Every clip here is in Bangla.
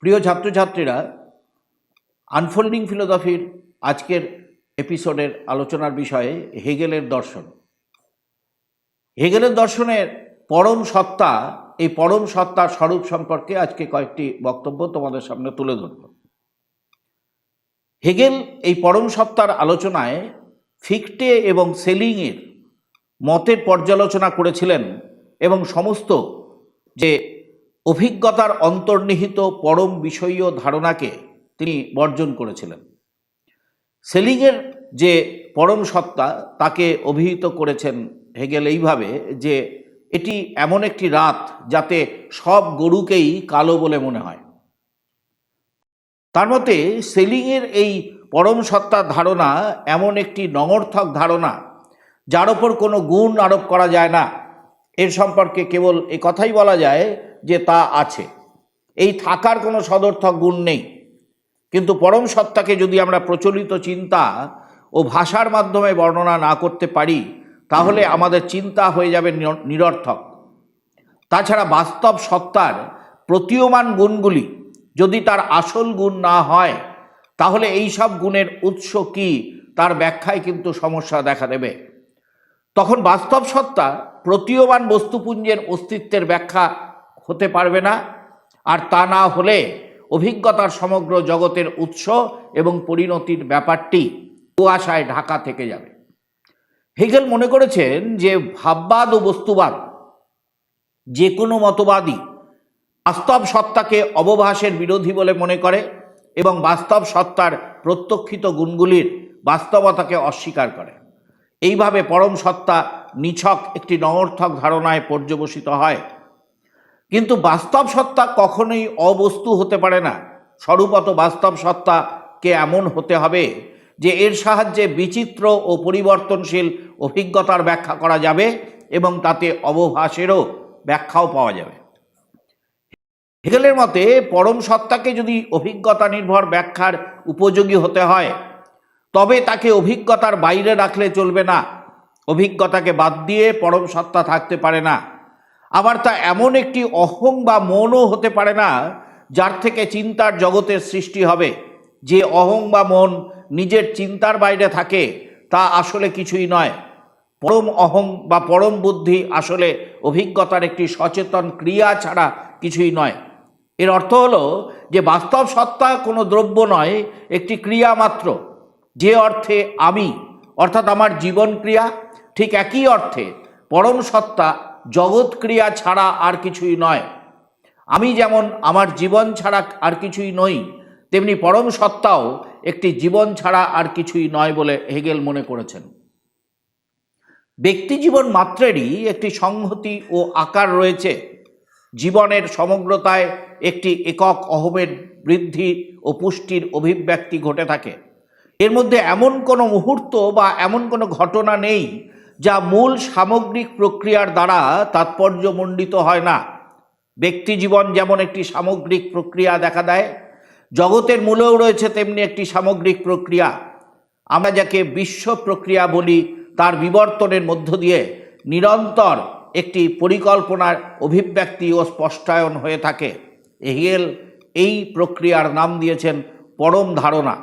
প্রিয় ছাত্রছাত্রীরা আনফোল্ডিং ফিলোসফির আজকের এপিসোডের আলোচনার বিষয়ে হেগেলের দর্শন। হেগেলের দর্শনের পরম সত্তা, এই পরম সত্তার স্বরূপ সম্পর্কে আজকে কয়েকটি বক্তব্য তোমাদের সামনে তুলে ধরব। হেগেল এই পরম সত্তার আলোচনায় ফিকটে এবং সেলিংয়ের মতের পর্যালোচনা করেছিলেন এবং সমস্ত যে অভিজ্ঞতার অন্তর্নিহিত পরম বিষয়ীয় ধারণাকে তিনি বর্জন করেছিলেন। সেলিংয়ের যে পরম সত্তা, তাকে অভিহিত করেছেন হেগেল এইভাবে যে এটি এমন একটি রাত যাতে সব গরুকেই কালো বলে মনে হয়। তার মতে, সেলিংয়ের এই পরম সত্তার ধারণা এমন একটি নঙর্থক ধারণা যার ওপর কোনো গুণ আরোপ করা যায় না। এর সম্পর্কে কেবল এ কথাই বলা যায় যে তা আছে। এই থাকার কোনো সদর্থক গুণ নেই। কিন্তু পরম সত্তাকে যদি আমরা প্রচলিত চিন্তা ও ভাষার মাধ্যমে বর্ণনা না করতে পারি, তাহলে আমাদের চিন্তা হয়ে যাবে নিরর্থক। তাছাড়া বাস্তব সত্তার প্রতীয়মান গুণগুলি যদি তার আসল গুণ না হয়, তাহলে এই সব গুণের উৎস কি, তার ব্যাখ্যায় কিন্তু সমস্যা দেখা দেবে। তখন বাস্তব সত্তা প্রতীয়মান বস্তুপুঞ্জের অস্তিত্বের ব্যাখ্যা হতে পারবে না। আর তা না হলে অভিজ্ঞতার সমগ্র জগতের উৎস এবং পরিণতির ব্যাপারটি কুয়াশায় ঢাকা থেকে যাবে। হেগেল মনে করেছেন যে ভাববাদ ও বস্তুবাদ যে কোনো মতবাদী বাস্তব সত্তাকে অবভাসের বিরোধী বলে মনে করে এবং বাস্তব সত্তার প্রত্যক্ষিত গুণগুলির বাস্তবতাকে অস্বীকার করে। এইভাবে পরম সত্তা নিছক একটি নগর্থক ধারণায় পর্যবসিত হয়। কিন্তু বাস্তব সত্তা কখনোই অবস্তু হতে পারে না। স্বরূপত বাস্তব সত্তাকে এমন হতে হবে যে এর সাহায্যে বিচিত্র ও পরিবর্তনশীল অভিজ্ঞতার ব্যাখ্যা করা যাবে এবং তাতে অবভাসেরও ব্যাখ্যাও পাওয়া যাবে। হেগেলের মতে পরম সত্তাকে যদি অভিজ্ঞতা নির্ভর ব্যাখ্যার উপযোগী হতে হয় তবে তাকে অভিজ্ঞতার বাইরে রাখলে চলবে না। অভিজ্ঞতাকে বাদ দিয়ে পরম সত্তা থাকতে পারে না। আবার তা এমন একটি অহং বা মনও হতে পারে না, যার থেকে চিন্তার জগতের সৃষ্টি হবে। যে অহং বা মন নিজের চিন্তার বাইরে থাকে, তা আসলে কিছুই নয়। পরম অহং বা পরম বুদ্ধি আসলে অভিজ্ঞতার একটি সচেতন ক্রিয়া ছাড়া কিছুই নয়। এর অর্থ হলো যে বাস্তব সত্তা কোনো দ্রব্য নয়, একটি ক্রিয়া মাত্র। যে অর্থে আমি, অর্থাৎ আমার জীবন ক্রিয়া ঠিক একই অর্থে পরম সত্তা, জগৎ ক্রিয়া ছাড়া আর কিছুই নয়। আমি যেমন আমার জীবন ছাড়া আর কিছুই নই, তেমনি পরম সত্তাও একটি জীবন ছাড়া আর কিছুই নয় বলে হেগেল মনে করেছেন। ব্যক্তি জীবন মাত্রেরই একটি সংহতি ও আকার রয়েছে। জীবনের সমগ্রতায় একটি একক অহমের বৃদ্ধি ও পুষ্টির অভিব্যক্তি ঘটে থাকে। এর মধ্যে এমন কোনো মুহূর্ত বা এমন কোনো ঘটনা নেই যা মূল সামগ্রিক প্রক্রিয়ার দ্বারা তাৎপর্যমণ্ডিত হয় না। ব্যক্তি জীবন যেমন একটি সামগ্রিক প্রক্রিয়া দেখা দেয়, জগতের মূলেও রয়েছে তেমনি একটি সামগ্রিক প্রক্রিয়া। আমরা যাকে বিশ্ব প্রক্রিয়া বলি, তার বিবর্তনের মধ্য দিয়ে নিরন্তর একটি পরিকল্পনার অভিব্যক্তি ও স্পষ্টায়ন হয়ে থাকে। হেগেল এই প্রক্রিয়ার নাম দিয়েছেন পরম ধারণা।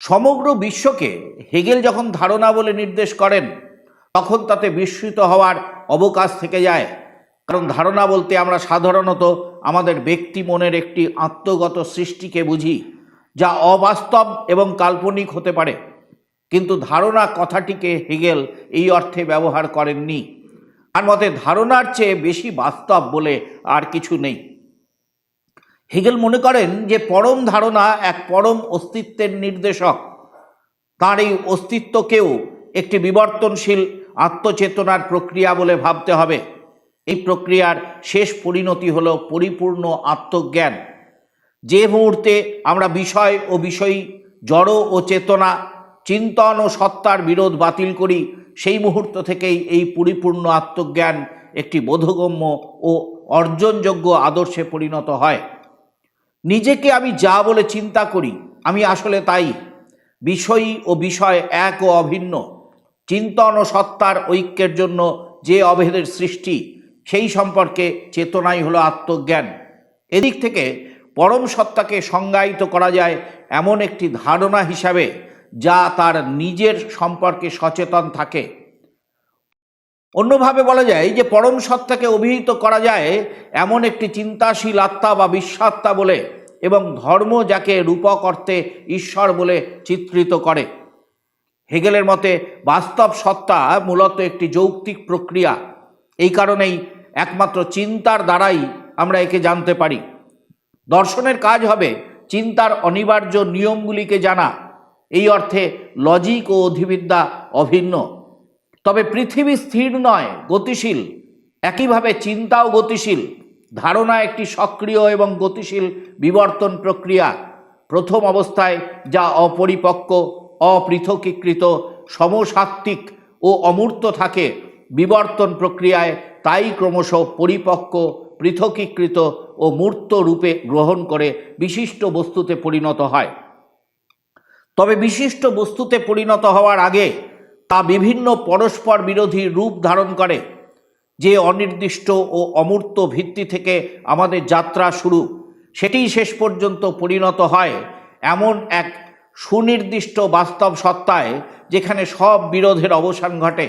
সমগ্র বিশ্বকে হেগেল যখন ধারণা বলে নির্দেশ করেন, তখন তাতে বিস্মৃত হওয়ার অবকাশ থেকে যায়। কারণ ধারণা বলতে আমরা সাধারণত আমাদের ব্যক্তি মনের একটি আত্মগত সৃষ্টিকে বুঝি, যা অবাস্তব এবং কাল্পনিক হতে পারে। কিন্তু ধারণা কথাটিকে হেগেল এই অর্থে ব্যবহার করেননি। আর মতে ধারণার চেয়ে বেশি বাস্তব বলে আর কিছু নেই। হেগেল মনে করেন যে পরম ধারণা এক পরম অস্তিত্বের নির্দেশক। তার এই অস্তিত্বকেও একটি বিবর্তনশীল আত্মচেতনার প্রক্রিয়া বলে ভাবতে হবে। এই প্রক্রিয়ার শেষ পরিণতি হল পরিপূর্ণ আত্মজ্ঞান। যে মুহূর্তে আমরা বিষয় ও বিষয়ী জড় ও চেতনা, চিন্তন ও সত্তার বিরোধ বাতিল করি, সেই মুহূর্ত থেকেই এই পরিপূর্ণ আত্মজ্ঞান একটি বোধগম্য ও অর্জনযোগ্য আদর্শে পরিণত হয়। নিজেকে আমি যা বলে চিন্তা করি, আমি আসলে তাই। বিষয়ী ও বিষয় এক ও অভিন্ন। চিন্তন ও সত্তার ঐক্যের জন্য যে অভেদের সৃষ্টি, সেই সম্পর্কে চেতনাই হলো আত্মজ্ঞান। এদিক থেকে পরম সত্তাকে সংজ্ঞায়িত করা যায় এমন একটি ধারণা হিসাবে, যা তার নিজের সম্পর্কে সচেতন থাকে। অন্যভাবে বলা যায় যে পরম সত্তাকে অভিহিত করা যায় এমন একটি চিন্তাশীল আত্মা বা বিশ্বাত্মা বলে এবং ধর্ম যাকে রূপক অর্থে ঈশ্বর বলে চিত্রিত করে। হেগেলের মতে বাস্তব সত্তা মূলত একটি যৌক্তিক প্রক্রিয়া। এই কারণেই একমাত্র চিন্তার দ্বারাই আমরা একে জানতে পারি। দর্শনের কাজ হবে চিন্তার অনিবার্য নিয়মগুলিকে জানা। এই অর্থে লজিক ও অধিবিদ্যা অভিন্ন। তবে পৃথিবী স্থির নয়, গতিশীল। একইভাবে চিন্তাও গতিশীল। ধারণা একটি সক্রিয় এবং গতিশীল বিবর্তন প্রক্রিয়া। প্রথম অবস্থায় যা অপরিপক্ক, অপৃথকীকৃত, সমসাত্ত্বিক ও অমূর্ত থাকে, বিবর্তন প্রক্রিয়ায় তাই ক্রমশ পরিপক্ক, পৃথকীকৃত ও মূর্ত রূপে গ্রহণ করে বিশিষ্ট বস্তুতে পরিণত হয়। তবে বিশিষ্ট বস্তুতে পরিণত হওয়ার আগে তা বিভিন্ন পরস্পর বিরোধী রূপ ধারণ করে। যে অনির্দিষ্ট ও অমূর্ত ভিত্তি থেকে আমাদের যাত্রা শুরু, সেটিই শেষ পর্যন্ত পরিণত হয় এমন এক সুনির্দিষ্ট বাস্তব সত্তায় যেখানে সব বিরোধের অবসান ঘটে।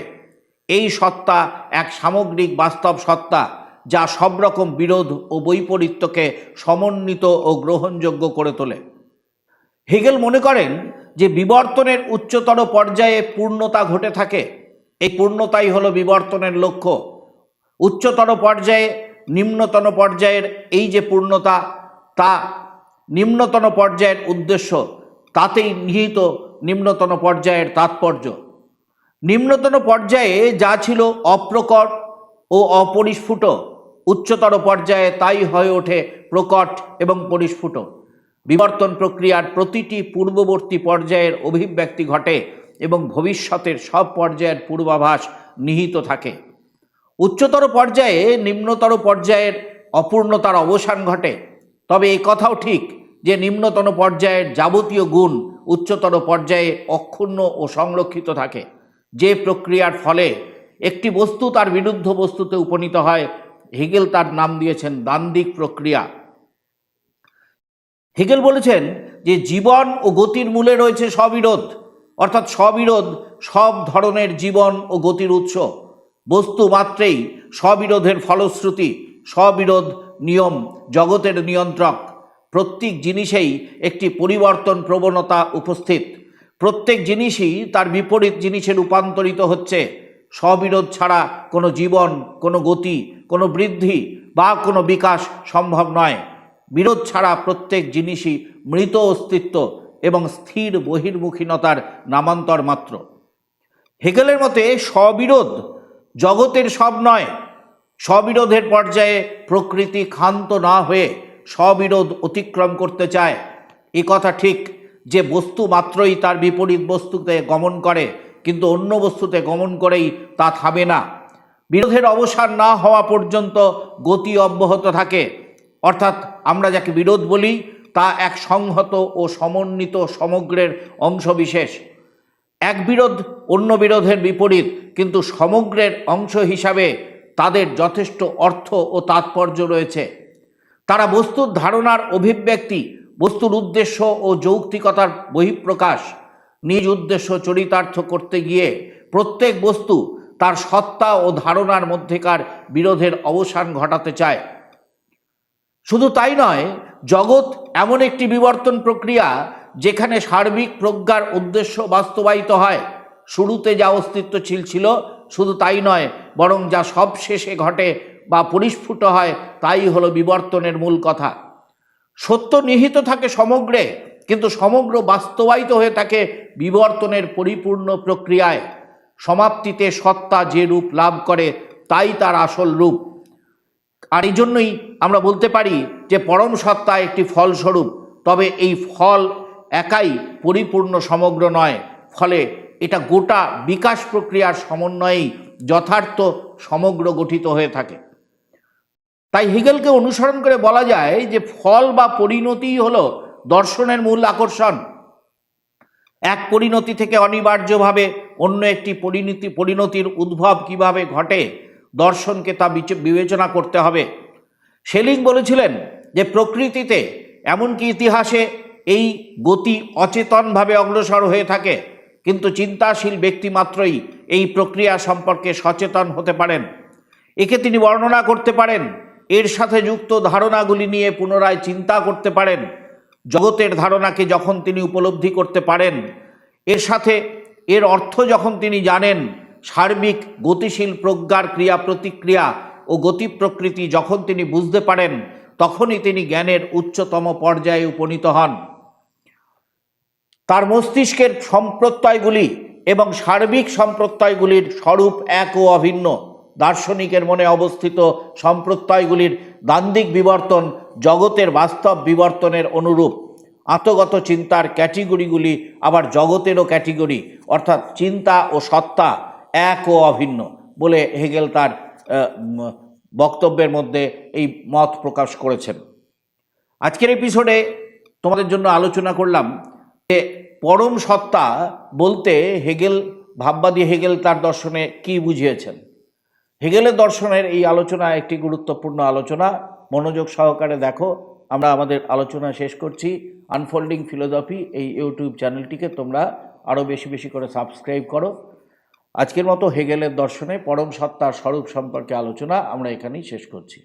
এই সত্তা এক সামগ্রিক বাস্তব সত্তা যা সব রকম বিরোধ ও বৈপরীত্যকে সমন্বিত ও গ্রহণযোগ্য করে তোলে। হেগেল মনে করেন যে বিবর্তনের উচ্চতর পর্যায়ে পূর্ণতা ঘটে থাকে, এই পূর্ণতাই হলো বিবর্তনের লক্ষ্য। উচ্চতর পর্যায়ে নিম্নতন পর্যায়ের এই যে পূর্ণতা, তা নিম্নতন পর্যায়ের উদ্দেশ্য, তাতেই নিহিত নিম্নতন পর্যায়ের তাৎপর্য। নিম্নতন পর্যায়ে যা ছিল অপ্রকট ও অপরিস্ফুট, উচ্চতর পর্যায়ে তাই হয়ে ওঠে প্রকট এবং পরিস্ফুট। বিবর্তন প্রক্রিয়ার প্রতিটি পূর্ববর্তী পর্যায়ের অভিব্যক্তি ঘটে এবং ভবিষ্যতের সব পর্যায়ের পূর্বাভাস নিহিত থাকে। উচ্চতর পর্যায়ে নিম্নতর পর্যায়ের অপূর্ণতার অবসান ঘটে। তবে এই কথাও ঠিক যে নিম্নতন পর্যায়ের যাবতীয় গুণ উচ্চতর পর্যায়ে অক্ষুণ্ণ ও সংরক্ষিত থাকে। যে প্রক্রিয়ার ফলে একটি বস্তু তার বিরুদ্ধ বস্তুতে উপনীত হয়, হেগেল তার নাম দিয়েছেন দান্দিক প্রক্রিয়া। হেগেল বলেছেন যে জীবন ও গতির মূলে রয়েছে স্ববিরোধ অর্থাৎ স্ববিরোধ সব ধরনের জীবন ও গতির উৎস। বস্তু মাত্রেই স্ববিরোধের ফলশ্রুতি স্ববিরোধ নিয়ম জগতের নিয়ন্ত্রক। প্রত্যেক জিনিসেই একটি পরিবর্তন প্রবণতা উপস্থিত। প্রত্যেক জিনিসই তার বিপরীত জিনিসে রূপান্তরিত হচ্ছে। স্ববিরোধ ছাড়া কোনো জীবন, কোনো গতি, কোনো বৃদ্ধি বা কোনো বিকাশ সম্ভব নয়। বিরোধ ছাড়া প্রত্যেক জিনিসই মৃত অস্তিত্ব এবং স্থির বহির্মুখীনতার নামান্তর মাত্র। হেগেলের মতে স্ববিরোধ জগতের সব নয়, স্ববিরোধের পর্যায়ে প্রকৃতি ক্ষান্ত না হয়ে স্ববিরোধ অতিক্রম করতে চায়। এ কথা ঠিক যে বস্তু মাত্রই তার বিপরীত বস্তুতে গমন করে, কিন্তু অন্য বস্তুতে গমন করেই তা থামে না। বিরোধের অবসান না হওয়া পর্যন্ত গতি অব্যাহত থাকে। অর্থাৎ আমরা যাকে বিরোধ বলি, তা এক সংহত ও সমন্বিত সমগ্রের অংশবিশেষ। এক বিরোধ অন্য বিরোধের বিপরীত, কিন্তু সমগ্রের অংশ হিসাবে তাদের যথেষ্ট অর্থ ও তাৎপর্য রয়েছে। তারা বস্তুর ধারণার অভিব্যক্তি, বস্তুর উদ্দেশ্য ও যৌক্তিকতার বহিঃপ্রকাশ, নিজ উদ্দেশ্য চরিতার্থ করতে গিয়ে প্রত্যেক বস্তু তার সত্তা ও ধারণার মধ্যেকার বিরোধের অবসান ঘটাতে চায়। শুধু তাই নয়, জগৎ এমন একটি বিবর্তন প্রক্রিয়া যেখানে সার্বিক প্রজ্ঞার উদ্দেশ্য বাস্তবায়িত হয়। শুরুতে যা অস্তিত্বশীল ছিল শুধু তাই নয়, বরং যা সব শেষে ঘটে বা পরিস্ফুট হয়, তাই হলো বিবর্তনের মূল কথা। সত্য নিহিত থাকে সমগ্রে, কিন্তু সমগ্র বাস্তবায়িত হয়ে থাকে বিবর্তনের পরিপূর্ণ প্রক্রিয়ায়। সমাপ্তিতে সত্তা যে রূপ লাভ করে, তাই তার আসল রূপ। আর এই জন্যই আমরা বলতে পারি যে পরম সত্তা একটি ফলস্বরূপ। তবে এই ফল একাই পরিপূর্ণ সমগ্র নয়। ফলে এটা গোটা বিকাশ প্রক্রিয়ার সমন্বয়েই যথার্থ সমগ্র গঠিত হয়ে থাকে। তাই হিগেলকে অনুসরণ করে বলা যায় যে ফল বা পরিণতিই হল দর্শনের মূল আকর্ষণ। এক পরিণতি থেকে অনিবার্যভাবে অন্য একটি পরিণতি, পরিণতির উদ্ভব কীভাবে ঘটে দর্শনকে তা বিচ- বিবেচনা করতে হবে। সেলিং বলেছিলেন যে, প্রকৃতিতে এমনকি ইতিহাসে এই গতি অচেতনভাবে অগ্রসর হয়ে থাকে, কিন্তু চিন্তাশীল ব্যক্তি মাত্রই এই প্রক্রিয়া সম্পর্কে সচেতন হতে পারেন। একে তিনি বর্ণনা করতে পারেন, এর সাথে যুক্ত ধারণাগুলি নিয়ে পুনরায় চিন্তা করতে পারেন। জগতের ধারণাকে যখন তিনি উপলব্ধি করতে পারেন, এর সাথে এর অর্থ যখন তিনি জানেন সার্বিক গতিশীল প্রজ্ঞার ক্রিয়া প্রতিক্রিয়া ও গতি প্রকৃতি যখন তিনি বুঝতে পারেন, তখনই তিনি জ্ঞানের উচ্চতম পর্যায়ে উপনীত হন। তার মস্তিষ্কের সম্প্রত্যয়গুলি এবং সার্বিক সম্প্রত্যয়গুলির স্বরূপ এক ও অভিন্ন। দার্শনিকের মনে অবস্থিত সম্প্রত্যয়গুলির দান্দিক বিবর্তন জগতের বাস্তব বিবর্তনের অনুরূপ। আত্মগত চিন্তার ক্যাটিগরিগুলি আবার জগতেরও ক্যাটিগরি, অর্থাৎ চিন্তা ও সত্তা এক ও অভিন্ন বলে হেগেল তার বক্তব্যের মধ্যে এই মত প্রকাশ করেছেন। আজকের এপিসোডে তোমাদের জন্য আলোচনা করলাম যে পরম সত্তা বলতে হেগেল, ভাববাদী হেগেল তার দর্শনে কি বুঝিয়েছেন। হেগেলের দর্শনের এই আলোচনা একটি গুরুত্বপূর্ণ আলোচনা। মনোযোগ সহকারে দেখো, আমরা আমাদের আলোচনা শেষ করছি। আনফোল্ডিং ফিলোসফি এই ইউটিউব চ্যানেলটিকে তোমরা আরও বেশি বেশি করে সাবস্ক্রাইব করো। আজকের মতো হেগেলের দর্শনে পরম সত্তার স্বরূপ সম্পর্কে আলোচনা আমরা এখানেই শেষ করছি।